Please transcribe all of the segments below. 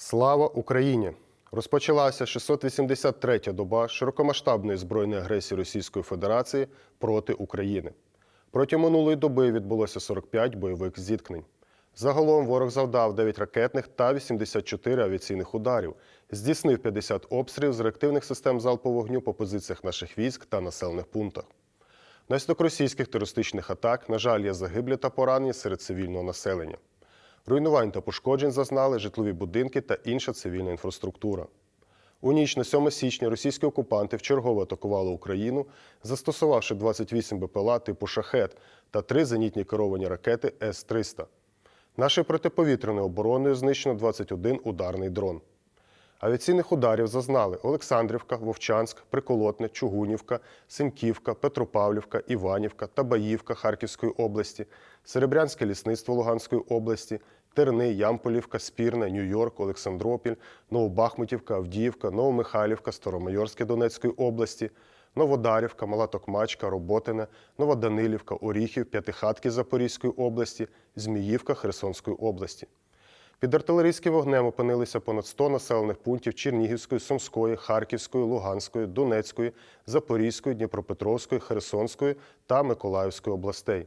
Слава Україні! Розпочалася 683-я доба широкомасштабної збройної агресії Російської Федерації проти України. Протягом минулої доби відбулося 45 бойових зіткнень. Загалом ворог завдав 9 ракетних та 84 авіаційних ударів, здійснив 50 обстрілів з реактивних систем залпового вогню по позиціях наших військ та населених пунктах. Внаслідок російських терористичних атак, на жаль, є загиблі та поранені серед цивільного населення. Руйнувань та пошкоджень зазнали житлові будинки та інша цивільна інфраструктура. У ніч на 7 січня російські окупанти вчергово атакували Україну, застосувавши 28 БПЛА типу шахет та три зенітні керовані ракети С-300. Нашою протиповітряною обороною знищено 21 ударний дрон. Авіаційних ударів зазнали Олександрівка, Вовчанськ, Приколотне, Чугунівка, Синьківка, Петропавлівка, Іванівка, Табаївка Харківської області, Серебрянське лісництво Луганської області, Терни, Ямполівка, Спірна, Нью-Йорк, Олександропіль, Новобахмутівка, Авдіївка, Новомихайлівка, Старомайорське Донецької області, Новодарівка, Мала Токмачка, Роботине, Новоданилівка, Оріхів, П'ятихатки Запорізької області, Зміївка Херсонської області. Під артилерійським вогнем опинилися понад 100 населених пунктів Чернігівської, Сумської, Харківської, Луганської, Донецької, Запорізької, Дніпропетровської, Херсонської та Миколаївської областей.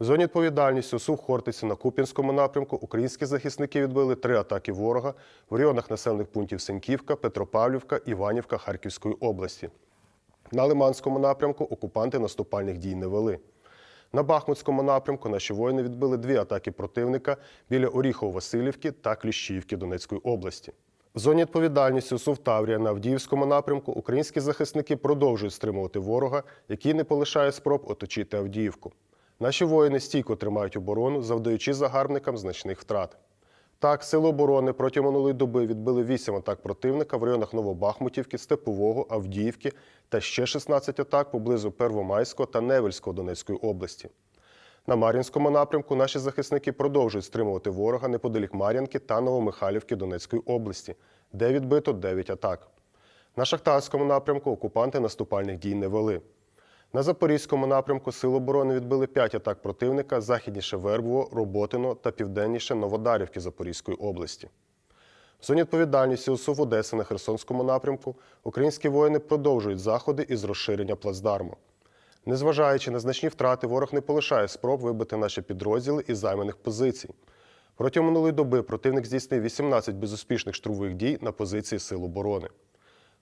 В зоні відповідальності СУ Хортиці на Куп'янському напрямку українські захисники відбили три атаки ворога в районах населених пунктів Сеньківка, Петропавлівка, Іванівка Харківської області. На Лиманському напрямку окупанти наступальних дій не вели. На Бахмутському напрямку наші воїни відбили дві атаки противника біля Оріхово-Василівки та Кліщіївки Донецької області. В зоні відповідальності СУВ Таврія на Авдіївському напрямку українські захисники продовжують стримувати ворога, який не полишає спроб оточити Авдіївку. Наші воїни стійко тримають оборону, завдаючи загарбникам значних втрат. Так, сили оборони протягом минулої доби відбили 8 атак противника в районах Новобахмутівки, Степового, Авдіївки та ще 16 атак поблизу Первомайського та Невельського Донецької області. На Мар'їнському напрямку наші захисники продовжують стримувати ворога неподалік Мар'їнки та Новомихайлівки Донецької області, де відбито 9 атак. На Шахтарському напрямку окупанти наступальних дій не вели. На Запорізькому напрямку Сили оборони відбили 5 атак противника західніше Вербово, Роботино та південніше Новодарівки Запорізької області. В зоні відповідальності УСУ Одеси на Херсонському напрямку українські воїни продовжують заходи із розширення плацдарму. Незважаючи на значні втрати, ворог не полишає спроб вибити наші підрозділи із займаних позицій. Протягом минулої доби противник здійснив 18 безуспішних штурмових дій на позиції Сил оборони.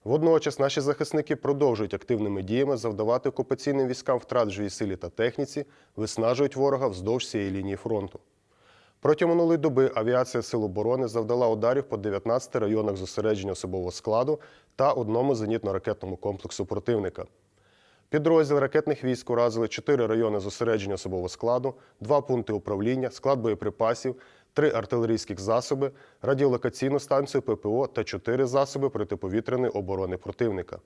Водночас наші захисники продовжують активними діями завдавати окупаційним військам втрат живій силі та техніці, виснажують ворога вздовж цієї лінії фронту. Протягом минулої доби авіація Сил оборони завдала ударів по 19 районах зосередження особового складу та одному зенітно-ракетному комплексу противника. Підрозділ ракетних військ уразили 4 райони зосередження особового складу, 2 пункти управління, склад боєприпасів, 3 артилерійських засоби, радіолокаційну станцію ППО та 4 засоби протиповітряної оборони противника.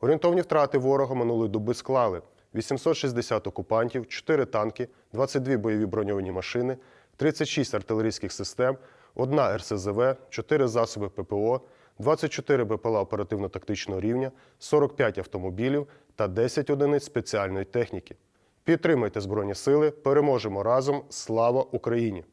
Орієнтовні втрати ворога минулої доби склали 860 окупантів, 4 танки, 22 бойові броньовані машини, 36 артилерійських систем, 1 РСЗВ, 4 засоби ППО, 24 БПЛА оперативно-тактичного рівня, 45 автомобілів та 10 одиниць спеціальної техніки. Підтримайте Збройні Сили, переможемо разом! Слава Україні!